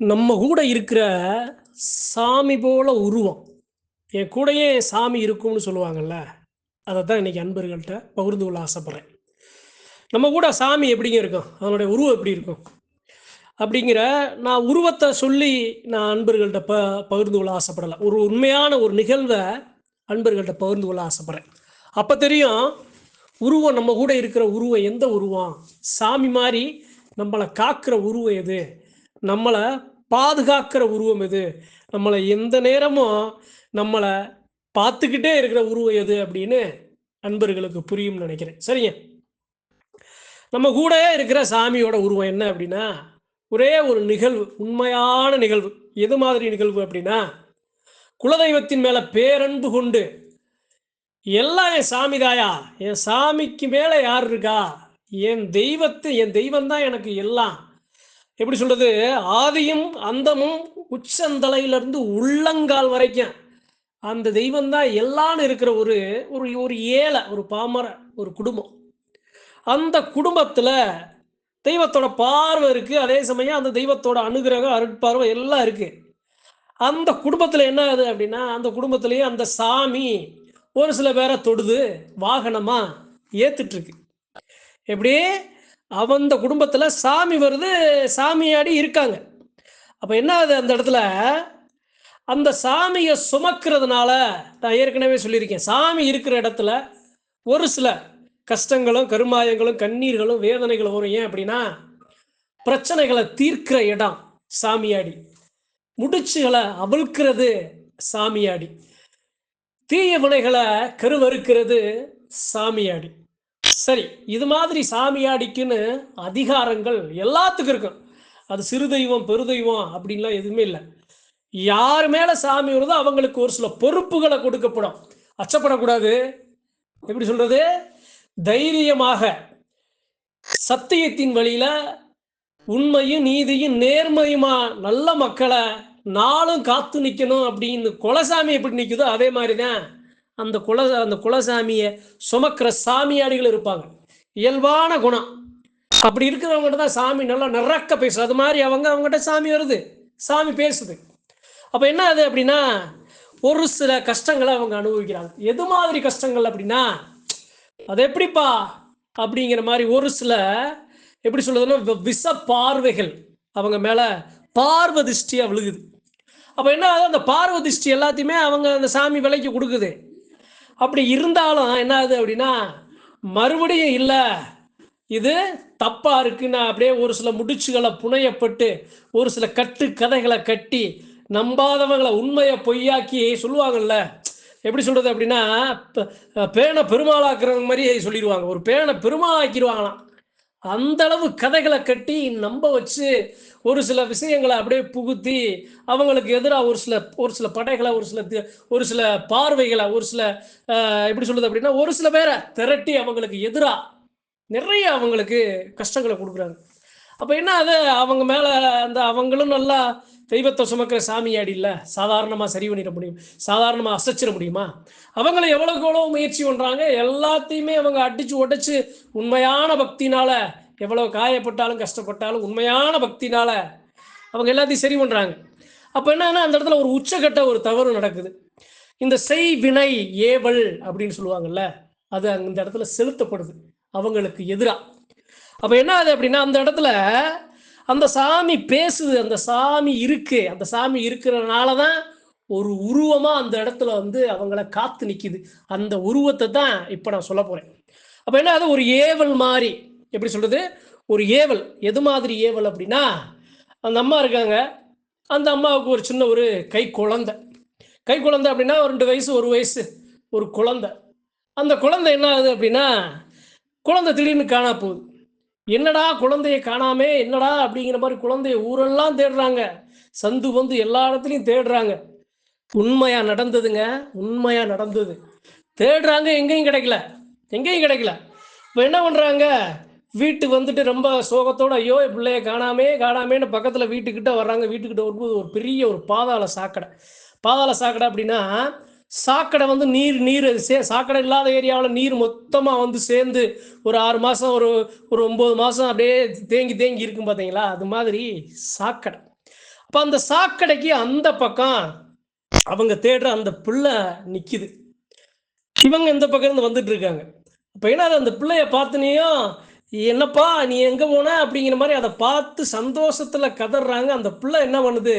நம்ம கூட இருக்கிற சாமி போல உருவம். என் கூடயே சாமி இருக்கும்னு சொல்லுவாங்கல்ல அதை தான் இன்னைக்கு அன்பர்கள்ட்ட பகிர்ந்து கொள்ள ஆசைப்பட்றேன். நம்ம கூட சாமி எப்படிங்க இருக்கும்? அதனுடைய உருவம் எப்படி இருக்கும்? அப்படிங்கிற நான் உருவத்தை சொல்லி நான் அன்பர்கள்ட்ட ப பகிர்ந்து கொள்ள ஆசைப்படலை. ஒரு உண்மையான ஒரு நிகழ்வை அன்பர்கள்ட்ட பகிர்ந்து கொள்ள ஆசைப்பட்றேன். அப்போ தெரியும் உருவம் நம்ம கூட இருக்கிற உருவம் எந்த உருவம்? சாமி மாதிரி நம்மளை காக்கிற உருவம் எது? நம்மளை பாதுகாக்கிற உருவம் எது? நம்மளை எந்த நேரமும் நம்மளை பார்த்துக்கிட்டே இருக்கிற உருவம் எது அப்படின்னு அன்பர்களுக்கு புரியும்னு நினைக்கிறேன். சரிங்க. நம்ம கூட இருக்கிற சாமியோட உருவம் என்ன அப்படின்னா ஒரே ஒரு நிகழ்வு உண்மையான நிகழ்வு. எது மாதிரி நிகழ்வு அப்படின்னா குலதெய்வத்தின் மேல பேரன்பு கொண்டு எல்லாம் என் சாமி தாயா என் சாமிக்கு மேல யார் இருக்கா? என் தெய்வத்தை என் தெய்வம் தான் எனக்கு எல்லாம். எப்படி சொல்றது? ஆதியும் அந்தமும் உச்சந்தலையிலிருந்து உள்ளங்கால் வரைக்கும். அந்த தெய்வம் தான் எல்லான்னு இருக்கிற ஒரு ஒரு ஒரு ஏழை ஒரு பாமர ஒரு குடும்பம். அந்த குடும்பத்தில் தெய்வத்தோட பார்வை இருக்குது அதே சமயம் அந்த தெய்வத்தோட அனுகிரகம் அருட்பார்வை எல்லாம் இருக்குது அந்த குடும்பத்தில் என்ன ஆகுது அப்படின்னா அந்த குடும்பத்துலேயே அந்த சாமி ஒரு சில பேரை தொடுது வாகனமாக ஏத்துட்டு எப்படி எப்படி அந்த குடும்பத்தில் சாமி வருது சாமியாடி இருக்காங்க. அப்போ என்ன ஆகுது அந்த இடத்துல? அந்த சாமியை சுமக்கிறதுனால நான் ஏற்கனவே சொல்லியிருக்கேன் சாமி இருக்கிற இடத்துல ஒரு சில கஷ்டங்களும் கருமாயங்களும் கண்ணீர்களும் வேதனைகளும் வரும். ஏன் அப்படின்னா பிரச்சனைகளை தீர்க்கிற இடம் சாமியாடி. முடிச்சுகளை அவிழ்க்கிறது சாமியாடி. தீய வினைகளை கருவறுக்கிறது சாமியாடி. சரி இது மாதிரி சாமியாடிக்குன்னு அதிகாரங்கள் எல்லாத்துக்கும் இருக்கும் அது சிறு தெய்வம் பெருதெய்வம் அப்படின்லாம் எதுவுமே இல்லை. யார் மேல சாமி வருதோ அவங்களுக்கு ஒரு சில பொறுப்புகளை கொடுக்கப்படும். அச்சப்படக்கூடாது. எப்படி சொல்றது? தைரியமாக. சத்தியத்தின் வழியில உண்மையும் நீதியும் நேர்மையுமா நல்ல மக்களை நாளும் காத்து நிற்கணும் அப்படின்னு கொலசாமி எப்படி நிற்குதோ அதே மாதிரி தான் அந்த குல அந்த குலசாமியை சுமக்கிற சாமியாடிகள் இருப்பாங்க. இயல்பான குணம். அப்படி இருக்கிறவங்ககிட்ட தான் சாமி நல்லா நிறக்க பேசுது. அது மாதிரி அவங்க அவங்ககிட்ட சாமி வருது. சாமி பேசுது. அப்போ என்ன அது அப்படின்னா ஒரு சில கஷ்டங்களை அவங்க அனுபவிக்கிறாங்க. எது மாதிரி கஷ்டங்கள் அப்படின்னா அது எப்படிப்பா அப்படிங்கிற மாதிரி ஒரு சில எப்படி சொல்றதுன்னா வி- விஷ பார்வைகள் அவங்க மேலே பார்வதிஷ்டியாக விழுகுது. அப்போ என்ன ஆகுது? அந்த பார்வதிஷ்டி எல்லாத்தையுமே அவங்க அந்த சாமி விலைக்கு கொடுக்குது. அப்படி இருந்தாலும் என்ன ஆகுது அப்படின்னா மறுபடியும் இல்லை இது தப்பா இருக்குன்னா அப்படியே ஒரு சில முடிச்சுகளை புனையப்பட்டு ஒரு சில கட்டு கதைகளை கட்டி நம்பாதவங்களை உண்மையை பொய்யாக்கி சொல்லுவாங்கல்ல எப்படி சொல்றது அப்படின்னா பேனை பெருமாளாக்குறவங்க மாதிரி சொல்லிடுவாங்க. ஒரு பேனை பெருமாளாக்கிடுவாங்களாம். அந்த அளவு கதைகளை கட்டி நம்ப வச்சு ஒரு சில விஷயங்களை அப்படியே புகுத்தி அவங்களுக்கு எதிராக ஒரு சில ஒரு சில படைகளை ஒரு சில ஒரு சில பார்வைகளை ஒரு சில எப்படி சொல்லுது அப்படின்னா ஒரு சில பேரை திரட்டி அவங்களுக்கு எதிராக நிறைய அவங்களுக்கு கஷ்டங்களை கொடுக்குறாங்க. அப்போ என்ன அது? அவங்க மேலே அந்த அவங்களும் நல்லா தெய்வத்தை சுமக்கிற சாமியாடி இல்லை? சாதாரணமாக சரி பண்ணிட முடியும். சாதாரணமாக அசைச்சிட முடியுமா? அவங்கள எவ்வளோக்கு எவ்வளோ முயற்சி பண்ணுறாங்க எல்லாத்தையுமே அவங்க அடித்து உடைச்சு உண்மையான பக்தினால் எவ்வளோ காயப்பட்டாலும் கஷ்டப்பட்டாலும் உண்மையான பக்தினால் அவங்க எல்லாத்தையும் சரி பண்ணுறாங்க அப்போ என்னன்னா அந்த இடத்துல ஒரு உச்சக்கட்ட ஒரு தவறு நடக்குது. இந்த செய் வினை ஏவல் அப்படின்னு சொல்லுவாங்கல்ல அது அந்த இடத்துல செலுத்தப்படுது. அவங்களுக்கு எதிராக அப்போ என்ன ஆகுது அப்படின்னா அந்த இடத்துல அந்த சாமி பேசுது அந்த சாமி இருக்கு. அந்த சாமி இருக்கிறனால தான் ஒரு உருவமா அந்த இடத்துல வந்து அவங்கள காத்து நிக்குது. அந்த உருவத்தை தான் இப்போ நான் சொல்ல போறேன். அப்போ என்ன அது ஒரு ஏவல் மாதிரி எப்படி சொல்றது? ஒரு ஏவல். எது மாதிரி ஏவல் அப்படின்னா அந்த அம்மா இருக்காங்க. அந்த அம்மாவுக்கு ஒரு சின்ன ஒரு கை குழந்தை. கை குழந்தை அப்படின்னா ஒரு ரெண்டு வயசு ஒரு வயசு ஒரு குழந்தை. அந்த குழந்தை என்ன ஆகுது அப்படின்னா குழந்தை திடீர்னு காணா போகுது. என்னடா குழந்தைய காணாமே என்னடா அப்படிங்கிற மாதிரி குழந்தைய ஊரெல்லாம் தேடுறாங்க. சந்து வந்து எல்லா இடத்துலையும் தேடுறாங்க. உண்மையா நடந்ததுங்க உண்மையா நடந்தது. தேடுறாங்க எங்கேயும் கிடைக்கல எங்கேயும் கிடைக்கல. இப்போ என்ன பண்றாங்க? வீட்டு வந்துட்டு ரொம்ப சோகத்தோட ஐயோ பிள்ளைய காணாமே காணாமேன்னு பக்கத்துல வீட்டுக்கிட்ட வர்றாங்க. வீட்டுக்கிட்ட வரும்போது ஒரு பெரிய ஒரு பாதாள சாக்கடை. பாதாள சாக்கடை அப்படின்னா சாக்கடை வந்து நீர் நீர் சே சாக்கடை இல்லாத ஏரியாவில் நீர் மொத்தமாக வந்து சேர்ந்து ஒரு ஆறு மாதம் ஒரு ஒரு ஒம்பது மாதம் அப்படியே தேங்கி தேங்கி இருக்கும் பார்த்தீங்களா அது மாதிரி சாக்கடை. அப்போ அந்த சாக்கடைக்கு அந்த பக்கம் அவங்க தேடுற அந்த பிள்ளை நிற்கிது இவங்க இந்த பக்கம் இருந்து வந்துட்டு இருக்காங்க. அப்ப என்ன அந்த பிள்ளைய பார்த்துனையும் என்னப்பா நீ எங்கே போன? அப்படிங்கிற மாதிரி அதை பார்த்து சந்தோஷத்தில் கதறாங்க. அந்த பிள்ளை என்ன பண்ணுது?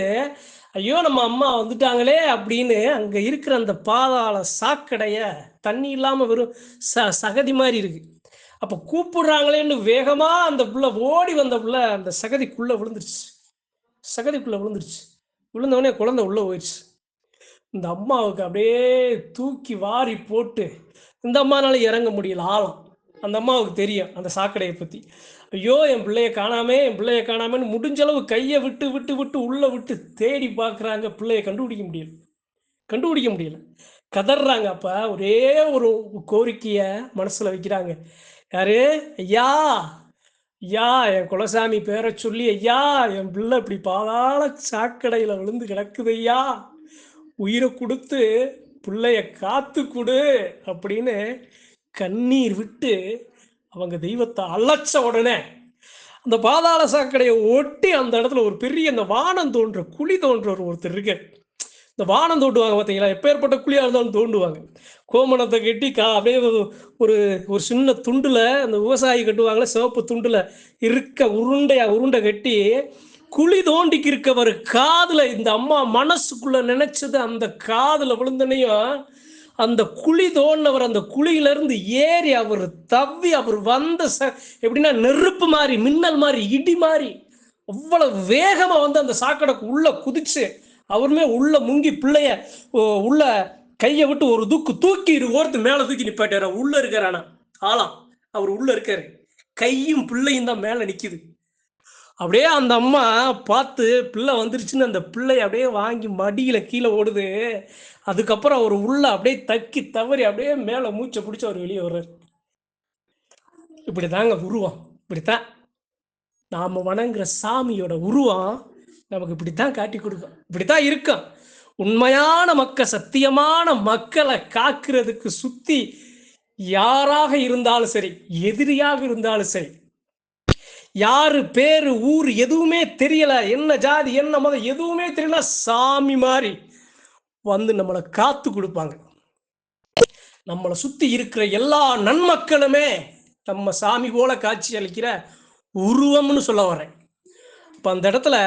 ஐயோ நம்ம அம்மா வந்துட்டாங்களே அப்படின்னு அங்க இருக்கிற அந்த பாதாள சாக்கடைய தண்ணி இல்லாம வெறும் ச சகதி மாதிரி இருக்கு. அப்ப கூப்பிடுறாங்களேன்னு வேகமா அந்த புள்ள ஓடி வந்த புள்ள அந்த சகதிக்குள்ள விழுந்துருச்சு. சகதிக்குள்ள விழுந்துருச்சு. விழுந்தவொடனே குழந்தை உள்ள போயிடுச்சு இந்த அம்மாவுக்கு அப்படியே தூக்கி வாரி போட்டு இந்த அம்மானால இறங்க முடியல ஆழம். அந்த அம்மாவுக்கு தெரியும் அந்த சாக்கடையை பற்றி ஐயோ என் பிள்ளைய காணாமே என் பிள்ளைய காணாமேன்னு முடிஞ்ச அளவு கையை விட்டு விட்டு விட்டு உள்ளே விட்டு தேடி பார்க்குறாங்க. பிள்ளைய கண்டுபிடிக்க முடியல. கண்டுபிடிக்க முடியல. கதறாங்க அப்போ. ஒரே ஒரு கோரிக்கையை மனசில் வைக்கிறாங்க. யாரு? ஐயா! ஐயா! என் குலசாமி பேரை சொல்லி ஐயா! என் பிள்ளை இப்படி பாதாள சாக்கடையில் விழுந்து கிடக்குது ஐயா! உயிரை கொடுத்து பிள்ளைய காத்து கொடு அப்படின்னு கண்ணீர் விட்டு அவங்க தெய்வத்தை அழைச்ச உடனே அந்த பாதாள சாக்கடையை ஒட்டி அந்த இடத்துல ஒரு பெரிய அந்த வானம் தோன்ற குழி தோன்றவர் ஒருத்தர் இருக்கு இந்த வானம் தோண்டுவாங்க பார்த்தீங்களா? எப்பேற்பட்ட குழியாக இருந்தாலும் தோண்டுவாங்க. கோமணத்தை கட்டி கா அப்படியே ஒரு- ஒரு ஒரு சின்ன துண்டில் அந்த விவசாயி கட்டுவாங்களே சிவப்பு துண்டில் இருக்க உருண்டையா உருண்டை கட்டி குழி தோண்டிக்கு இருக்கவர் காதில் இந்த அம்மா மனசுக்குள்ள நினைச்சது அந்த காதில் விழுந்தனையும் அந்த குழி தோண்டவர் அந்த குழியிலிருந்து ஏறி அவர் தவ்வி அவர் வந்த ச எப்படின்னா நெருப்பு மாதிரி மின்னல் மாதிரி இடி மாதிரி அவ்வளவு வேகமாக வந்து அந்த சாக்கடைக்கு உள்ளே குதிச்சு அவருமே உள்ள முங்கி பிள்ளைய ஓ, உள்ள கையை விட்டு ஒரு தூக்கு தூக்கி இரு ஓரத்து மேலே தூக்கி நிப்பாட்டாரு உள்ள இருக்கிறானா ஆளாம் அவர் உள்ள இருக்காரு. கையும் பிள்ளையும் தான் மேலே நிற்கிது அப்படியே அந்த அம்மா பார்த்து பிள்ளை வந்துருச்சுன்னு அந்த பிள்ளை அப்படியே வாங்கி மடியில் கீழே ஓடுது. அதுக்கப்புறம் அவர் உள்ள அப்படியே தக்கி தவறி அப்படியே மேலே மூச்சை பிடிச்சி அவர் வெளியே வர்றாரு. இப்படிதாங்க உருவம். இப்படித்தான் நாம் வணங்குற சாமியோட உருவம் நமக்கு இப்படி தான் காட்டி கொடுக்கும். இப்படித்தான் இருக்கும். உண்மையான மக்க சத்தியமான மக்களை காக்கிறதுக்கு சுற்றி யாராக இருந்தாலும் சரி எதிரியாக இருந்தாலும் சரி யாரு பேரு ஊர் எதுவுமே தெரியல. என்ன ஜாதி என்ன மதம் எதுவுமே தெரியல. சாமி மாதிரி வந்து நம்மளை காத்து கொடுப்பாங்க. நம்மளை சுத்தி இருக்கிற எல்லா நன்மக்களுமே நம்ம சாமி போல காட்சி அளிக்கிற உருவம்னு சொல்ல வரேன். இப்ப அந்த இடத்துல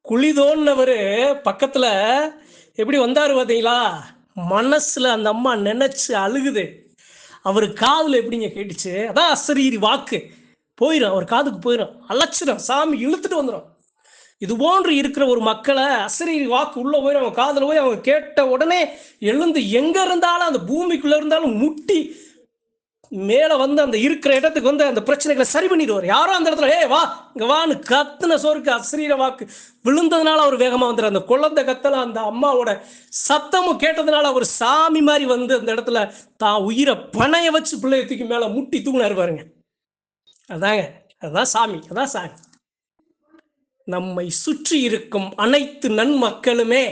குழி தோண்டினவர் பக்கத்துல எப்படி வந்தாரு பார்த்தீங்களா மனசுல அந்த அம்மா நினைச்சு அழுகுது. அவர் காதில் எப்படிங்க கேட்டுச்சு? அதான் அசரீரி வாக்கு. போயிடும் அவர் காதுக்கு போயிடும் அழைச்சிடும் சாமி இழுத்துட்டு வந்துடும் இது போன்று இருக்கிற ஒரு மக்களை அசரி வாக்கு உள்ள போய் அவங்க காதில் போய் அவங்க கேட்ட உடனே எழுந்து எங்க இருந்தாலும் அந்த பூமிக்குள்ள இருந்தாலும் முட்டி மேல வந்து அந்த இருக்கிற இடத்துக்கு வந்து அந்த பிரச்சனைகளை சரி பண்ணிடுவார். யாரோ அந்த இடத்துல ஏ வா இங்க வான்னு கத்துன சோருக்கு அசரீர வாக்கு. விழுந்ததுனால அவர் வேகமா வந்துரு. அந்த குழந்தை கத்தல அந்த அம்மாவோட சத்தமும் கேட்டதுனால அவர் சாமி மாதிரி வந்து அந்த இடத்துல தான் உயிரை பணைய வச்சு பிள்ளைய தூக்கி மேல முட்டி தூங்கினாரு பாருங்க. அதாங்க அதான் சாமி அதான் சாமி. நம்மை சுற்றி இருக்கும் அனைத்து நன்மக்களுமே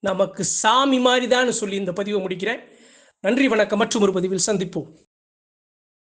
நமக்கு சாமி மாதிரி சொல்லி இந்த பதிவை முடிக்கிறேன். நன்றி வணக்கம். மற்றும் ஒரு பதிவில் சந்திப்போம்.